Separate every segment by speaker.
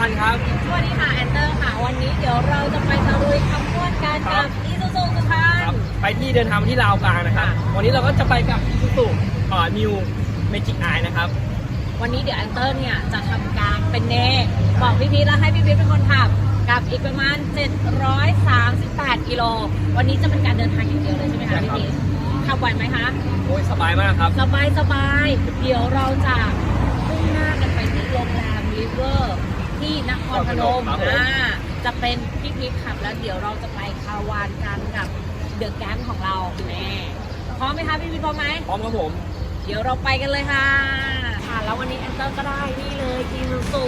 Speaker 1: พันธ์ครับ
Speaker 2: สวัสดีค่ะแอนเตอร์ค่ะ วันนี้เดี๋ยวเราจะไปตะลุยคำพูดกัน
Speaker 1: ครั
Speaker 2: กับ บอีซูซูสุพรร
Speaker 1: ครับ
Speaker 2: ณ
Speaker 1: ไปที่เดินทางที่ลาวกลางนะครับ
Speaker 2: ค่ะ
Speaker 1: วันนี้เราก็จะไปกับอีซูซูอ่านิวเมจิกไอนะครับ
Speaker 2: วันนี้เดี๋ยวแอนเตอร์เนี่ย จะทำการเป็นเนบอกพี่พีทแล้วให้พี่พีทเป็นคนขับกับอีกประมาณ 738 กิโล วันนี้จะเป็นการเดินทางอย่างเดียวเลยใช่ไหมคะพี่พีทขับไหวไหมคะ
Speaker 1: โอ้ยสบายมากครับ
Speaker 2: สบายสบายเดี๋ยวเราจะมุ่งหน้ากันไปที่โรงแรมริเวอร์ ที่นครพนม
Speaker 1: ครับผม
Speaker 2: อ่าจะเป็นพี่พีทขับแล้วเดี๋ยวเราจะไปคาวานกันกับเดอะแก๊งของเราแน่พร้อมไหมคะพี่พีทพร้อมไหม
Speaker 1: พร้อมครับผม
Speaker 2: เดี๋ยวเราไปกันเลยค่ะ ค่ะแล้ววันนี้แอนเตอร์ก็ได้นี่เลยอีซูซู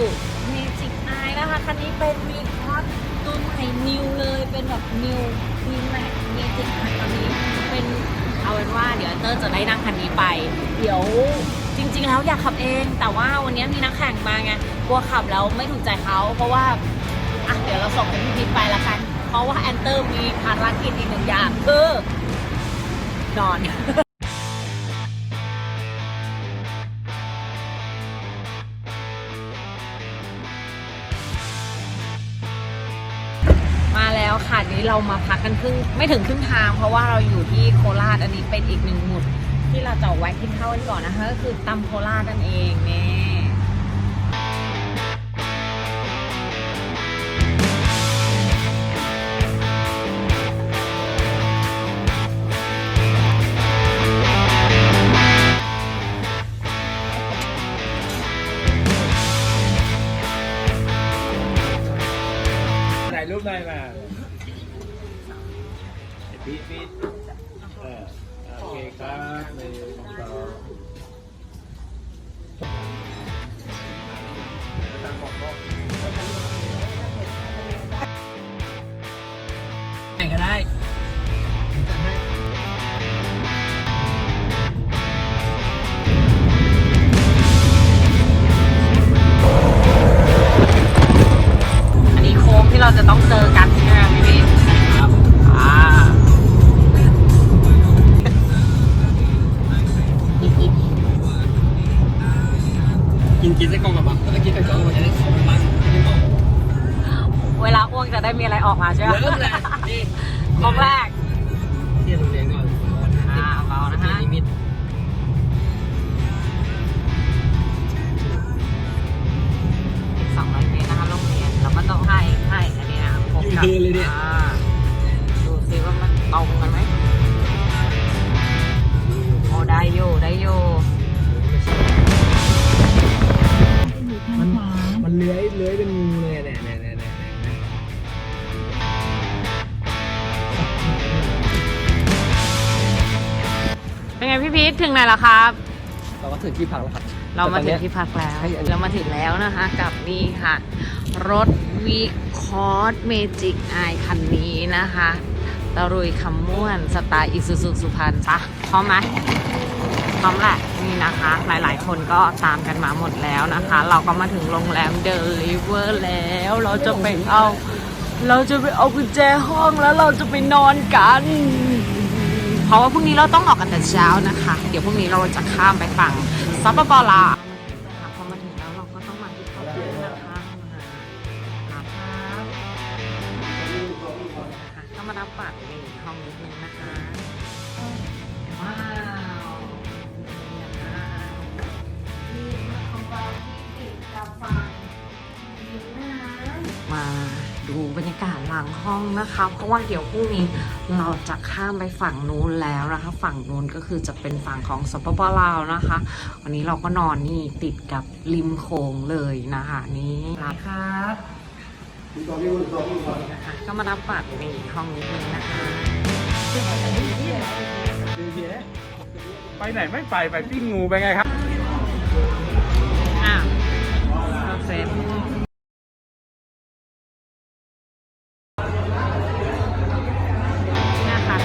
Speaker 2: เมจิกไอนะคะคันนี้เป็นมีคอสตัวใหม่นิวเลยเป็นแบบนิววีแม็กเมจิกไอตอนนี้เป็นเอาเป็นว่าเดี๋ยวแอนเตอร์จะได้นั่งคันนี้ไป เดี๋ยวจริงๆแล้วอยากขับเอง แต่ว่าวันนี้มีนักแข่งมาไง กลัวขับแล้วไม่ถูกใจเขาเพราะว่าอะเดี๋ยวเราส่งเป็นพี่พิทไปละกัน เพราะว่าแอนเตอร์มีภารกิจอีกหนึ่งอย่างคือนอนมาแล้วค่ะนี้เรามาพักกันครึ่งไม่ถึงครึ่งทาง เพราะว่าเราอยู่ที่โคราชอันนี้เป็นอีกหนึ่งหมุด ที่เราจะแวะกินข้าวกันก่อนนะคะก็คือตำโคราชนั่นเองเนี่ย
Speaker 3: ถ่
Speaker 1: กิ
Speaker 2: นกินไส้
Speaker 1: กรอกกับบักก็กินไส้กรอกมันจะได้ของมันไม่บอก
Speaker 2: เวลาอ้วกจะได้มีอะไรออกมาใช่ไหม
Speaker 1: เริ่มเลยนี่
Speaker 2: โค้งแรก
Speaker 1: เที่ยวโรงเรียนก่อน
Speaker 2: อ่าเบานะฮะ
Speaker 1: ลิมิต
Speaker 2: สองร้อยเมตรนะคะโรงเรียนแล้วก็ต้องให้ให้อันนี้นะพบกับอ่าดูซิว่ามันตรงกันไหมโอ้ได้อยู่ได้อยู่
Speaker 1: มันมันเลื้อยเลื้อยเป็นงูเลยเนี่ยเนี่ยเนี่ยเนี่ยเนี่ย
Speaker 2: เป็นไงพี่พีทถึงไหนแล้วครับ
Speaker 1: เราก็ถึงที่พักแล้วครับ
Speaker 2: เรามาถึงที่พักแล้ว
Speaker 1: ใช่อันนี้
Speaker 2: เรามาถึงแล้วนะคะกับนี่ค่ะ รถวีคอร์ดเมจิกไอคันนี้นะคะตะรุยคำม่วนสไตล์อิซูซูสุพรรณปะพร้อมไหม พร้อมแหละนี่นะคะ หลายๆ คนก็ตามกันมาหมดแล้วนะคะ เราก็มาถึงโรงแรมเดลิเวอร์แล้ว เราจะไปเอา เราจะไปเอากุญแจห้องแล้วเราจะไปนอนกัน เพราะว่าพรุ่งนี้เราต้องออกกันแต่เช้านะคะ เดี๋ยวพรุ่งนี้เราจะข้ามไปฝั่งสปปลาางห้องนะคะ เพราะว่าเดี๋ยวพรุ่งนี้เราจะข้ามไปฝั่งนู้นแล้วนะคะ ฝั่งนู้นก็คือจะเป็นฝั่งของสปปลาวนะคะ วันนี้เราก็นอนนี่ติดกับริมโขงเลยนะคะนี่ครับก็มารับบัตรในห้องนิดนึงนะคะ
Speaker 3: ไปไหนไม่ไปไปปิ้งงูไปไงครับ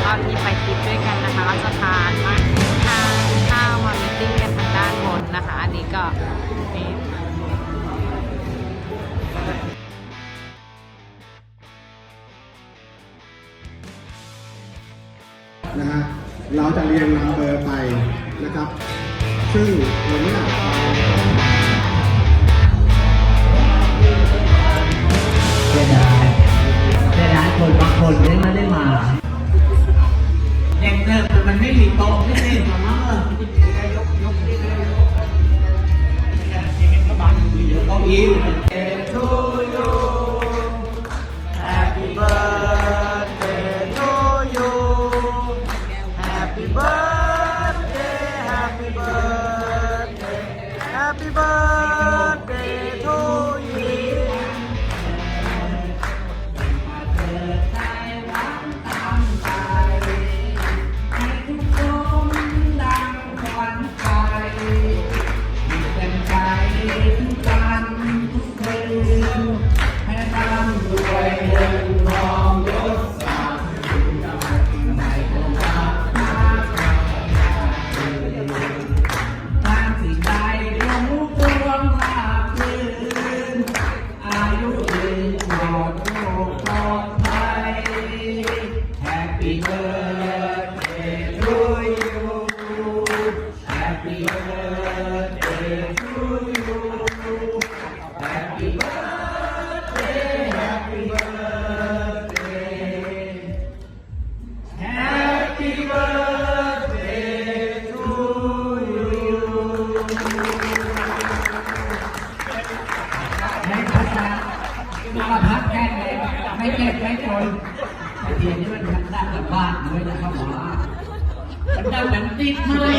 Speaker 3: ็
Speaker 2: ที่ไปทริปด้วยกันนะคะเราจะทานมาทานข้าวมามิทติ้งกันทางด้านบนนะคะ อันนี้ก็นี่
Speaker 4: นะฮะเราจะเรียงนัมเบอร์ไปนะครับ ซึ่งวันเนี้
Speaker 1: มีโต๊ะไม่ได้มามั่งเหรอยกยกนี่เลยยกกระบาดอยู่เยอะเก้าอี้ to you Happy birthday to you Happy birthday Happy birthday Happy birthday ไม่เจ็บไม่จนแต่ เทียนนี่มันทำได้กับบ้านด้วยนะครับหมอมันได้เหมือนติดเลย